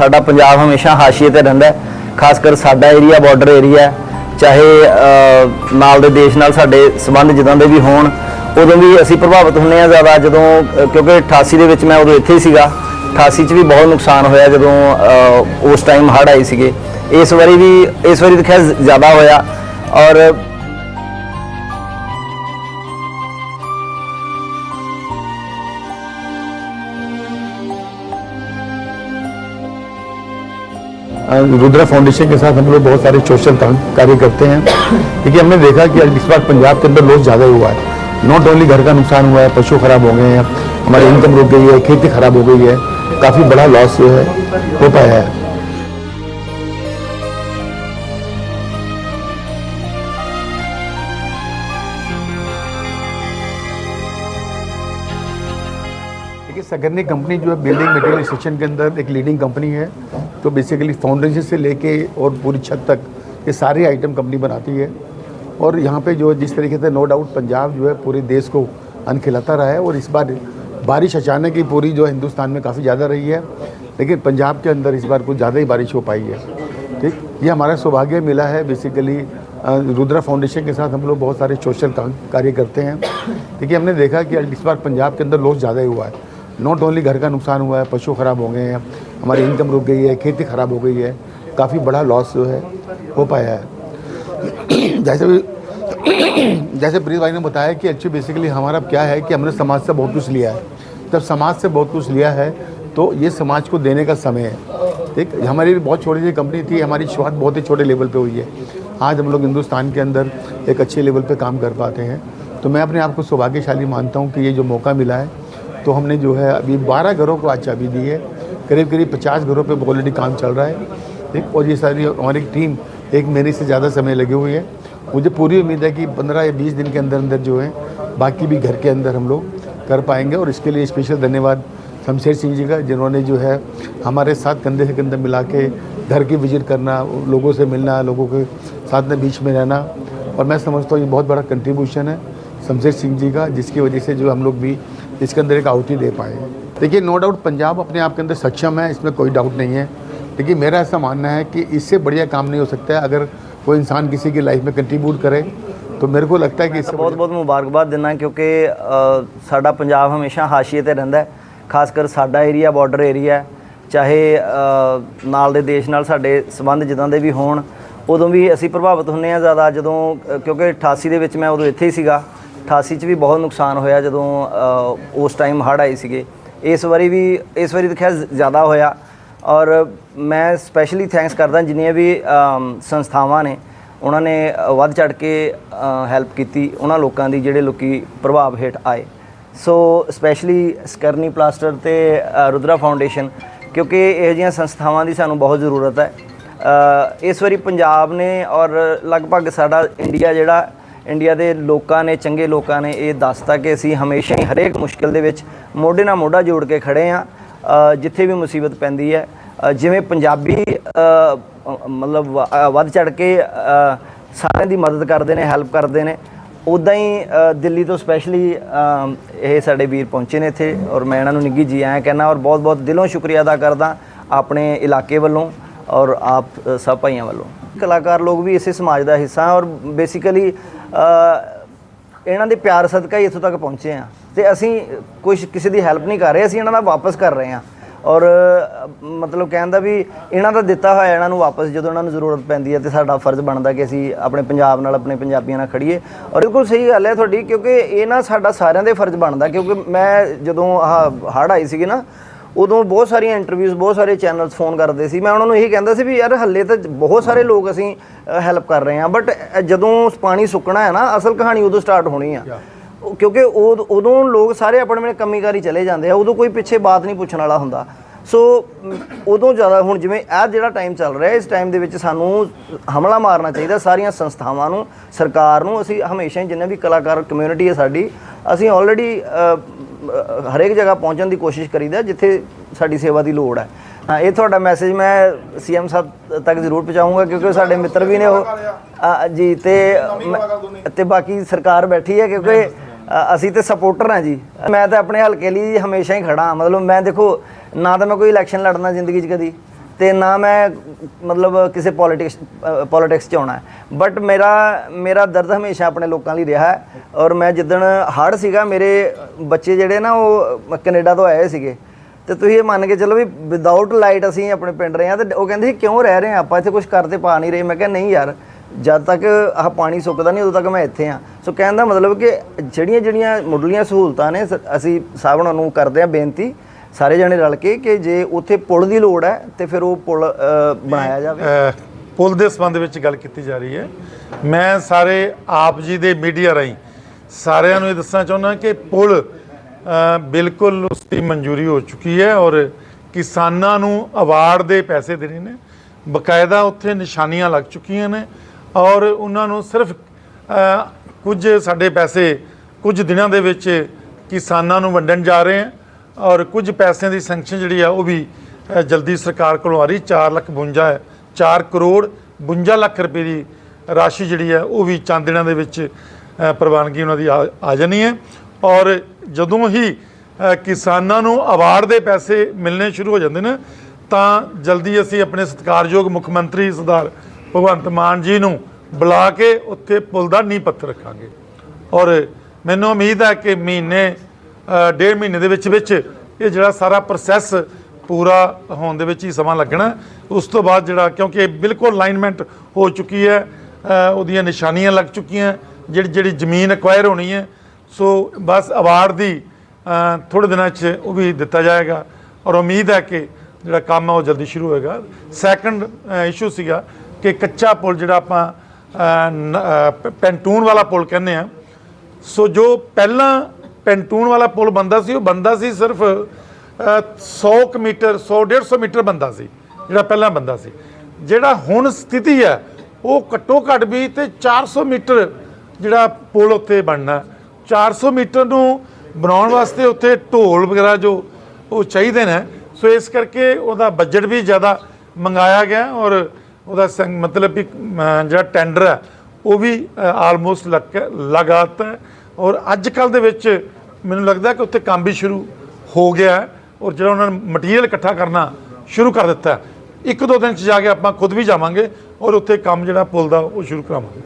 ਸਾਡਾ ਪੰਜਾਬ ਹਮੇਸ਼ਾ ਹਾਸ਼ੀਏ ਤੇ ਰਹਿੰਦਾ ਖਾਸ ਕਰ ਸਾਡਾ ਏਰੀਆ ਬਾਰਡਰ ਏਰੀਆ ਚਾਹੇ ਨਾਲ ਦੇ ਦੇਸ਼ ਨਾਲ ਸਾਡੇ ਸਬੰਧ ਜਿੱਦਾਂ ਦੇ ਵੀ ਹੋਣ, ਉਦੋਂ ਵੀ ਅਸੀਂ ਪ੍ਰਭਾਵਿਤ ਹੁੰਨੇ ਆ ਜ਼ਿਆਦਾ। ਜਦੋਂ ਕਿਉਂਕਿ 88 ਦੇ ਵਿੱਚ ਮੈਂ ਉਦੋਂ ਇੱਥੇ ਹੀ ਸੀਗਾ 88 ਚ ਵੀ ਬਹੁਤ ਨੁਕਸਾਨ ਹੋਇਆ ਜਦੋਂ ਉਸ ਟਾਈਮ ਹੜ੍ਹ ਆਏ ਸੀਗੇ। ਇਸ ਵਾਰੀ ਵੀ, ਇਸ ਵਾਰੀ ਤਾਂ ਖੈਰ ਜ਼ਿਆਦਾ ਹੋਇਆ। ਔਰ रुद्रा फाउंडेशन के साथ हम लोग बहुत सारे सोशल कार्य करते हैं। क्योंकि हमने देखा कि इस बार पंजाब के अंदर लॉस ज़्यादा हुआ है। नॉट ओनली घर का नुकसान हुआ है, पशु खराब हो गए हैं, हमारी इनकम रुक गई है, खेती खराब हो गई है, काफ़ी बड़ा लॉस जो है हो पाया है। सगरनी कंपनी जो है बिल्डिंग मटेरियल सेक्शन के अंदर एक लीडिंग कंपनी है। तो बेसिकली फाउंडेशन से लेके और पूरी छत तक ये सारे आइटम कंपनी बनाती है। और यहाँ पे जो जिस तरीके से नो डाउट पंजाब जो है, पूरे देश को अन्न खिलाता रहा है और इस बार बारिश अचानक ही पूरी जो हिंदुस्तान में काफ़ी ज़्यादा रही है। लेकिन पंजाब के अंदर इस बार कुछ ज़्यादा ही बारिश हो पाई है। ठीक? ये हमारा सौभाग्य मिला है। बेसिकली रुद्रा फाउंडेशन के साथ हम लोग बहुत सारे सोशल कार्य करते हैं। देखिए, हमने देखा कि इस बार पंजाब के अंदर लॉस ज़्यादा ही हुआ है। नॉट ओनली घर का नुकसान हुआ है, पशु खराब हो गए हैं, हमारी इनकम रुक गई है, खेती खराब हो गई है, काफ़ी बड़ा लॉस जो है, हो पाया है। जैसे भी, जैसे प्रीत भाई ने बताया कि एक्चुअली बेसिकली हमारा क्या है कि हमने समाज से बहुत कुछ लिया है। जब समाज से बहुत कुछ लिया है तो ये समाज को देने का समय है। ठीक? हमारी भी बहुत छोटी सी कंपनी थी, हमारी शुरुआत बहुत ही छोटे लेवल पे हुई है। आज हम लोग हिंदुस्तान के अंदर एक अच्छे लेवल पे काम कर पाते हैं। तो मैं अपने आप को सौभाग्यशाली मानता हूँ कि ये जो मौका मिला है तो हमने जो है अभी 12 घरों को आज चाबी दी है। करीब करीब 50 घरों पे ऑलरेडी काम चल रहा है। ठीक? और ये सारी हमारी टीम एक महीने से ज़्यादा समय लगी हुई है। मुझे पूरी उम्मीद है कि 15 या 20 दिन के अंदर अंदर जो है, बाकी भी घर के अंदर हम लोग कर पाएँगे। और इसके लिए स्पेशल धन्यवाद शमशेर सिंह जी का, जिन्होंने जो है हमारे साथ कंधे से कंधे मिला के घर की विज़िट करना, लोगों से मिलना, लोगों के साथ में बीच में रहना। और मैं समझता हूँ ये बहुत बड़ा कंट्रीब्यूशन है शमशेर सिंह जी का, जिसकी वजह से जो हम लोग भी इसके अंदर एक आउटी दे पाए हैं देखिए नो डाउट पंजाब अपने आप के अंदर सक्षम है इसमें कोई डाउट नहीं है लेकिन मेरा ऐसा मानना है कि इससे बढ़िया काम नहीं हो सकता है अगर कोई इंसान किसी की लाइफ में कंट्रीब्यूट करे तो मेरे को लगता है कि इससे ਬਹੁਤ ਬਹੁਤ ਮੁਬਾਰਕਬਾਦ ਦਿੰਦਾ ਕਿਉਂਕਿ ਅ, ਸਾਡਾ ਪੰਜਾਬ ਹਮੇਸ਼ਾ ਹਾਸ਼ੀਏ ਤੇ ਰਹਿੰਦਾ ਹੈ ਖਾਸ ਕਰ ਸਾਡਾ ਏਰੀਆ ਬਾਰਡਰ ਏਰੀਆ ਚਾਹੇ ਅ, ਨਾਲ ਦੇ ਦੇਸ਼ ਨਾਲ ਸਾਡੇ ਸਬੰਧ ਜਿੱਦਾਂ ਦੇ ਵੀ ਹੋਣ ਉਦੋਂ ਵੀ ਅਸੀਂ ਪ੍ਰਭਾਵਿਤ ਹੁੰਨੇ ਆ ਜ਼ਿਆਦਾ ਜਦੋਂ ਅ, ਕਿਉਂਕਿ 88 ਦੇ ਵਿੱਚ ਮੈਂ ਉਦੋਂ ਇੱਥੇ ਹੀ ਸੀਗਾ 88 ਚ ਵੀ ਬਹੁਤ ਨੁਕਸਾਨ ਹੋਇਆ ਜਦੋਂ ਅ, ਉਸ ਟਾਈਮ ਹੜ੍ਹ ਆਏ ਸੀਗੇ। ਇਸ ਵਾਰੀ ਵੀ ਇਸ ਵਾਰੀ ਤਾਂ ਖੈਰ ਜ਼ਿਆਦਾ ਹੋਇਆ। ਔਰ ਮੈਂ ਸਪੈਸ਼ਲੀ ਥੈਂਕਸ ਕਰਦਾ ਜਿੰਨੀਆਂ ਵੀ ਅਮ, ਸੰਸਥਾਵਾਂ ਨੇ ਉਹਨਾਂ ਨੇ ਅ, ਵੱਧ ਚੜ ਕੇ ਹੈਲਪ ਕੀਤੀ ਉਹਨਾਂ ਲੋਕਾਂ ਦੀ ਜਿਹੜੇ ਲੋਕੀ ਪ੍ਰਭਾਵ ਹੇਠ ਆਏ। ਸੋ ਸਪੈਸ਼ਲੀ ਸਕਰਨੀ ਪਲਾਸਟਰ ਤੇ ਅ, ਰੁਦਰਾ ਫਾਊਂਡੇਸ਼ਨ ਕਿਉਂਕਿ ਇਹੋ ਜਿਹੀਆਂ ਸੰਸਥਾਵਾਂ ਦੀ ਸਾਨੂੰ ਬਹੁਤ ਜ਼ਰੂਰਤ ਹੈ। ਅ, ਇਸ ਵਾਰੀ ਪੰਜਾਬ ਨੇ ਔਰ ਲਗਭਗ ਸਾਡਾ ਇੰਡੀਆ ਜਿਹੜਾ ਇੰਡੀਆ ਦੇ ਲੋਕਾਂ ਨੇ, ਚੰਗੇ ਲੋਕਾਂ ਨੇ ਇਹ ਦੱਸਤਾ ਕਿ ਅਸੀਂ ਹਮੇਸ਼ਾ ਹੀ ਹਰੇਕ ਮੁਸ਼ਕਿਲ ਦੇ ਵਿੱਚ ਮੋਢੇ ਨਾਲ ਮੋਢਾ ਜੋੜ ਕੇ ਖੜੇ ਆ ਜਿੱਥੇ ਵੀ ਮੁਸੀਬਤ ਪੈਂਦੀ ਹੈ ਜਿਵੇਂ ਪੰਜਾਬੀ ਮਤਲਬ ਵ- ਵੱਧ ਚੜ ਕੇ ਸਾਰਿਆਂ ਦੀ ਮਦਦ ਕਰਦੇ ਨੇ, ਹੈਲਪ ਕਰਦੇ ਨੇ ਉਦਾਂ ਹੀ ਦਿੱਲੀ ਤੋਂ ਸਪੈਸ਼ਲੀ ਇਹ ਸਾਡੇ ਵੀਰ ਪਹੁੰਚੇ ਨੇ ਇੱਥੇ ਔਰ ਮੈਂ ਇਹਨਾਂ ਨੂੰ ਨਿੱਗੀ ਜੀ ਆਇਆ ਕਹਿੰਦਾ ਔਰ ਬਹੁਤ ਬਹੁਤ ਦਿਲੋਂ ਸ਼ੁਕਰੀਆ ਅਦਾ ਕਰਦਾ ਆਪਣੇ ਇਲਾਕੇ ਵੱਲੋਂ ਔਰ ਆਪ ਸਭ ਭਾਈਆਂ ਵੱਲੋਂ। ਕਲਾਕਾਰ ਲੋਕ ਵੀ ਇਸੇ ਸਮਾਜ ਦਾ ਹਿੱਸਾ ਔਰ ਬੇਸਿਕਲੀ ਇਹਨਾਂ ਦੇ ਪਿਆਰ ਸਦਕਾ ਹੀ ਇੱਥੋਂ ਤੱਕ ਪਹੁੰਚੇ ਆ ਤੇ ਅਸੀਂ ਕੁਝ ਕਿਸੇ ਦੀ ਹੈਲਪ ਨਹੀਂ ਕਰ ਰਹੇ ਅਸੀਂ ਇਹਨਾਂ ਦਾ ਵਾਪਸ ਕਰ ਰਹੇ ਆ ਔਰ ਅ, ਮਤਲਬ ਕਹਿੰਦਾ ਵੀ ਇਹਨਾਂ ਦਾ ਦਿੱਤਾ ਹੋਇਆ ਇਹਨਾਂ ਨੂੰ ਵਾਪਸ ਜਦੋਂ ਇਹਨਾਂ ਨੂੰ ਜ਼ਰੂਰਤ ਪੈਂਦੀ ਹੈ ਤੇ ਸਾਡਾ ਫਰਜ਼ ਬਣਦਾ ਕਿ ਅਸੀਂ ਆਪਣੇ ਪੰਜਾਬ ਨਾਲ ਆਪਣੇ ਪੰਜਾਬੀਆਂ ਨਾਲ ਖੜੀਏ ਔਰ ਬਿਲਕੁਲ ਸਹੀ ਗੱਲ ਹੈ ਤੁਹਾਡੀ ਕਿਉਂਕਿ ਇਹ ਨਾ ਸਾਡਾ ਸਾਰਿਆਂ ਦੇ ਫਰਜ਼ ਬਣਦਾ ਕਿਉਂਕਿ ਮੈਂ ਜਦੋਂ ਆਹ ਹੜ੍ਹ ਆਈ ਸੀਗੀ ਨਾ ਉਦੋਂ ਬਹੁਤ ਸਾਰੀਆਂ ਇੰਟਰਵਿਊਜ਼ ਬਹੁਤ ਸਾਰੇ ਚੈਨਲਸ ਫੋਨ ਕਰਦੇ ਸੀ। ਮੈਂ ਉਹਨਾਂ ਨੂੰ ਇਹੀ ਕਹਿੰਦਾ ਸੀ ਵੀ ਯਾਰ ਹੱਲੇ ਤਾਂ ਬਹੁਤ ਸਾਰੇ ਲੋਕ ਅਸੀਂ ਹੈਲਪ ਕਰ ਰਹੇ ਹਾਂ। ਬਟ ਜਦੋਂ ਪਾਣੀ ਸੁੱਕਣਾ ਹੈ ਨਾ ਅਸਲ ਕਹਾਣੀ ਉਦੋਂ ਸਟਾਰਟ ਹੋਣੀ ਆ। ਕਿਉਂਕਿ ਉਦ- ਉਦੋਂ ਲੋਕ ਸਾਰੇ ਆਪਣੇ ਆਪਣੇ ਕੰਮੀਕਾਰੀ ਚਲੇ ਜਾਂਦੇ ਆ। ਉਦੋਂ ਕੋਈ ਪਿੱਛੇ ਬਾਤ ਨਹੀਂ ਪੁੱਛਣ ਵਾਲਾ ਹੁੰਦਾ। ਸੋ ਉਦੋਂ ਜ਼ਿਆਦਾ ਹੁਣ ਜਿਵੇਂ ਇਹ ਜਿਹੜਾ ਟਾਈਮ ਚੱਲ ਰਿਹਾ ਇਸ ਟਾਈਮ ਦੇ ਵਿੱਚ ਸਾਨੂੰ ਹਮਲਾ ਮਾਰਨਾ ਚਾਹੀਦਾ ਸਾਰੀਆਂ ਸੰਸਥਾਵਾਂ ਨੂੰ ਸਰਕਾਰ ਨੂੰ। ਅਸੀਂ ਹਮੇਸ਼ਾ ਹੀ ਜਿੰਨੇ ਵੀ ਕਲਾਕਾਰ ਕਮਿਊਨਿਟੀ ਹੈ ਸਾਡੀ ਅਸੀਂ ਆਲਰੇਡੀ ਹਰੇਕ ਜਗ੍ਹਾ ਪਹੁੰਚਣ ਦੀ ਕੋਸ਼ਿਸ਼ ਕਰੀਦਾ ਜਿੱਥੇ ਸਾਡੀ ਸੇਵਾ ਦੀ ਲੋੜ ਹੈ। ਹਾਂ, ਇਹ ਤੁਹਾਡਾ ਮੈਸੇਜ ਮੈਂ ਸੀਐਮ ਸਾਹਿਬ ਤੱਕ ਜ਼ਰੂਰ ਪਹੁੰਚਾਊਂਗਾ, ਕਿਉਂਕਿ ਸਾਡੇ ਮਿੱਤਰ ਵੀ ਨੇ ਉਹ। ਜੀ, ਤੇ ਮੈਂ- ਤੇ ਬਾਕੀ ਸਰਕਾਰ ਬੈਠੀ ਹੈ, ਕਿਉਂਕਿ ਅਸੀਂ ਤੇ ਸਪੋਰਟਰ ਹਾਂ ਜੀ। ਮੈਂ ਤਾਂ ਆਪਣੇ ਹਲਕੇ ਲਈ ਹਮੇਸ਼ਾ ਹੀ ਖੜਾ ਹਾਂ। ਮਤਲਬ ਮੈਂ ਦੇਖੋ, ਨਾ ਤਾਂ ਮੈਂ ਕੋਈ ਇਲੈਕਸ਼ਨ ਲੜਨਾ ਜ਼ਿੰਦਗੀ 'ਚ ਕਦੀ। ਤੇ ਨਾ ਮੈਂ, ਮਤਲਬ ਕਿਸੇ ਪੋਲਿਟਿਕਸ ਪੋਲਿਟਿਕਸ ਚ ਆਉਣਾ ਬਟ ਮੇਰਾ ਮੇਰਾ ਦਰਦ ਹਮੇਸ਼ਾ ਆਪਣੇ ਲੋਕਾਂ ਲਈ ਰਿਹਾ ਹੈ। ਔਰ ਮੈਂ ਜਿੱਦਣ ਹੜ ਸੀਗਾ, ਮੇਰੇ ਬੱਚੇ ਜਿਹੜੇ ਨਾ, ਉਹ ਕੈਨੇਡਾ ਤੋਂ ਆਏ ਸੀਗੇ। ਤੇ ਤੁਸੀਂ ਇਹ ਮੰਨ ਕੇ ਚੱਲੋ ਵੀ ਵਿਦਆਊਟ ਲਾਈਟ ਅਸੀਂ ਆਪਣੇ ਪਿੰਡ ਰਹੇ ਆ ਤੇ ਉਹ ਕਹਿੰਦੇ ਸੀ, ਕਿਉਂ ਰਹਿ ਰਹੇ ਆ ਆਪਾਂ? ਇੱਥੇ ਕੁਝ ਕਰਦੇ ਪਾ ਨਹੀਂ ਰਹੇ। ਮੈਂ ਕਿਹਾ, ਨਹੀਂ ਯਾਰ, ਜਦ ਤੱਕ ਆਹ ਪਾਣੀ ਸੁੱਕਦਾ ਨਹੀਂ, ਉਦੋਂ ਤੱਕ ਮੈਂ ਇੱਥੇ ਆ ਸੋ ਕਹਿਣ ਦਾ ਮਤਲਬ ਕਿ ਜਿਹੜੀਆਂ ਜਿਹੜੀਆਂ ਮੁੱਢਲੀਆਂ ਸਹੂਲਤਾਂ ਨੇ, ਸ- ਅਸੀਂ ਸਾਹਿਬ ਉਹਨਾਂ ਨੂੰ ਕਰਦੇ ਆ ਬੇਨਤੀ ਸਾਰੇ ਜਣੇ ਰਲ ਕੇ ਕਿ ਜੇ ਉੱਥੇ ਪੁਲ ਦੀ ਲੋੜ ਹੈ ਤੇ ਫਿਰ ਉਹ ਪੁਲ ਬਣਾਇਆ ਜਾਵੇ? ਪੁਲ ਦੇ ਸੰਬੰਧ ਵਿੱਚ ਗੱਲ ਕੀਤੀ ਜਾ ਰਹੀ ਹੈ। ਮੈਂ ਸਾਰੇ ਆਪ ਜੀ ਦੇ ਮੀਡੀਆ ਰਾਹੀਂ ਸਾਰਿਆਂ ਨੂੰ ਇਹ ਦੱਸਣਾ ਚਾਹੁੰਦਾ ਕਿ ਪੁਲ ਬਿਲਕੁਲ ਉਸ ਦੀ ਮਨਜ਼ੂਰੀ ਹੋ ਚੁੱਕੀ ਹੈ ਔਰ ਕਿਸਾਨਾਂ ਨੂੰ ਅਵਾਰਡ ਦੇ ਪੈਸੇ ਦੇਣੇ ਨੇ। ਬਕਾਇਦਾ ਉੱਥੇ ਨਿਸ਼ਾਨੀਆਂ ਲੱਗ ਚੁੱਕੀਆਂ ਨੇ ਔਰ ਉਹਨਾਂ ਨੂੰ ਸਿਰਫ ਕੁਝ ਸਾਡੇ ਪੈਸੇ ਕੁਝ ਦਿਨਾਂ ਦੇ ਵਿੱਚ ਕਿਸਾਨਾਂ ਨੂੰ ਵੰਡਣ ਜਾ ਰਹੇ ਹਾਂ। ਔਰ ਕੁਝ ਪੈਸਿਆਂ ਦੀ ਸੈਂਕਸ਼ਨ ਜਿਹੜੀ ਆ ਉਹ ਵੀ ਅ, ਜਲਦੀ ਸਰਕਾਰ ਕੋਲੋਂ ਆ ਰਹੀ। 4 ਲੱਖ 52 ਹੈ 4 ਕਰੋੜ 52 ਲੱਖ ਰੁਪਏ ਦੀ ਰਾਸ਼ੀ ਜਿਹੜੀ ਹੈ ਉਹ ਵੀ ਚੰਦ ਦਿਨਾਂ ਦੇ ਵਿੱਚ ਅ, ਪ੍ਰਵਾਨਗੀ ਉਹਨਾਂ ਦੀ ਆ ਆ ਜਾਣੀ ਹੈ। ਔਰ ਜਦੋਂ ਹੀ ਅ, ਕਿਸਾਨਾਂ ਨੂੰ ਅਵਾਰਡ ਦੇ ਪੈਸੇ ਮਿਲਣੇ ਸ਼ੁਰੂ ਹੋ ਜਾਂਦੇ ਨੇ ਤਾਂ ਜਲਦੀ ਅਸੀਂ ਆਪਣੇ ਸਤਿਕਾਰਯੋਗ ਮੁੱਖ ਮੰਤਰੀ ਸਰਦਾਰ ਭਗਵੰਤ ਮਾਨ ਜੀ ਨੂੰ ਬੁਲਾ ਕੇ ਉੱਥੇ ਪੁਲ ਦਾ ਨੀਂਹ ਪੱਥਰ ਰੱਖਾਂਗੇ। ਔਰ ਮੈਨੂੰ ਉਮੀਦ ਹੈ ਕਿ ਮਹੀਨੇ ਡੇਢ ਮਹੀਨੇ ਦੇ ਵਿੱਚ ਵਿੱਚ ਇਹ ਜਿਹੜਾ ਸਾਰਾ ਪ੍ਰੋਸੈਸ ਪੂਰਾ ਹੋਣ ਦੇ ਵਿੱਚ ਹੀ ਸਮਾਂ ਲੱਗਣਾ। ਉਸ ਤੋਂ ਬਾਅਦ ਜਿਹੜਾ ਕਿਉਂਕਿ ਇਹ ਬਿਲਕੁਲ ਅਲਾਈਨਮੈਂਟ ਹੋ ਚੁੱਕੀ ਹੈ ਉਹਦੀਆਂ ਨਿਸ਼ਾਨੀਆਂ ਲੱਗ ਚੁੱਕੀਆਂ, ਜਿਹੜੀ ਜਿਹੜੀ ਜ਼ਮੀਨ ਐਕਵਾਇਰ ਹੋਣੀ ਹੈ। ਸੋ ਬਸ ਅਵਾਰਡ ਦੀ ਥੋੜੇ ਦਿਨਾਂ 'ਚ ਉਹ ਵੀ ਦਿੱਤਾ ਜਾਏਗਾ ਔਰ ਉਮੀਦ ਹੈ ਕਿ ਜਿਹੜਾ ਕੰਮ ਹੈ ਉਹ ਜਲਦੀ ਸ਼ੁਰੂ ਹੋਏਗਾ। ਸੈਕੰਡ ਇਸ਼ੂ ਸੀਗਾ ਕਿ ਕੱਚਾ ਪੁਲ ਜਿਹੜਾ ਆਪਾਂ ਪੈਂਟੂਨ ਵਾਲਾ ਪੁਲ ਕਹਿੰਦੇ ਆ ਸੋ ਜੋ ਪਹਿਲਾਂ ਪੈਂਟੂਨ ਵਾਲਾ ਪੁਲ ਬੰਦਾ ਸੀ ਉਹ ਬੰਦਾ ਸੀ ਸਿਰਫ ਅ, 100 ਕੁ ਮੀਟਰ 100 150 ਮੀਟਰ ਬੰਦਾ ਸੀ ਜਿਹੜਾ ਪਹਿਲਾਂ ਬੰਦਾ ਸੀ। ਜਿਹੜਾ ਹੁਣ ਸਥਿਤੀ ਹੈ ਉਹ ਘੱਟੋ ਘੱਟ ਵੀ ਤੇ 400 ਮੀਟਰ ਜਿਹੜਾ ਪੁਲ ਉੱਤੇ ਬਣਨਾ। 400 ਮੀਟਰ ਨੂੰ ਬਣਾਉਣ ਵਾਸਤੇ ਉੱਥੇ ਢੋਲ ਵਗੈਰਾ ਜੋ ਉਹ ਚਾਹੀਦੇ ਨੇ। ਸੋ ਇਸ ਕਰਕੇ ਉਹਦਾ ਬਜਟ ਵੀ ਜ਼ਿਆਦਾ ਮੰਗਾਇਆ ਗਿਆ ਔਰ ਉਹਦਾ ਮਤਲਬ ਵੀ ਜਿਹੜਾ ਟੈਂਡਰ ਹੈ ਉਹ ਵੀ ਆਲਮੋਸਟ ਲਗਾਤਾ ਹੈ ਔਰ ਅੱਜ ਕੱਲ ਦੇ ਵਿੱਚ ਮੈਨੂੰ ਲੱਗਦਾ ਕਿ ਉੱਥੇ ਕੰਮ ਵੀ ਸ਼ੁਰੂ ਹੋ ਗਿਆ ਔਰ ਜਿਹੜਾ ਉਹਨਾਂ ਨੇ ਮਟੀਰੀਅਲ ਇਕੱਠਾ ਕਰਨਾ ਸ਼ੁਰੂ ਕਰ ਦਿੱਤਾ ਇੱਕ ਦੋ ਦਿਨ ਚ ਜਾ ਕੇ ਆਪਾਂ ਖੁਦ ਵੀ ਜਾਵਾਂਗੇ ਔਰ ਉੱਥੇ ਕੰਮ ਜਿਹੜਾ ਪੁਲ ਦਾ ਉਹ ਸ਼ੁਰੂ ਕਰਾਵਾਂਗੇ।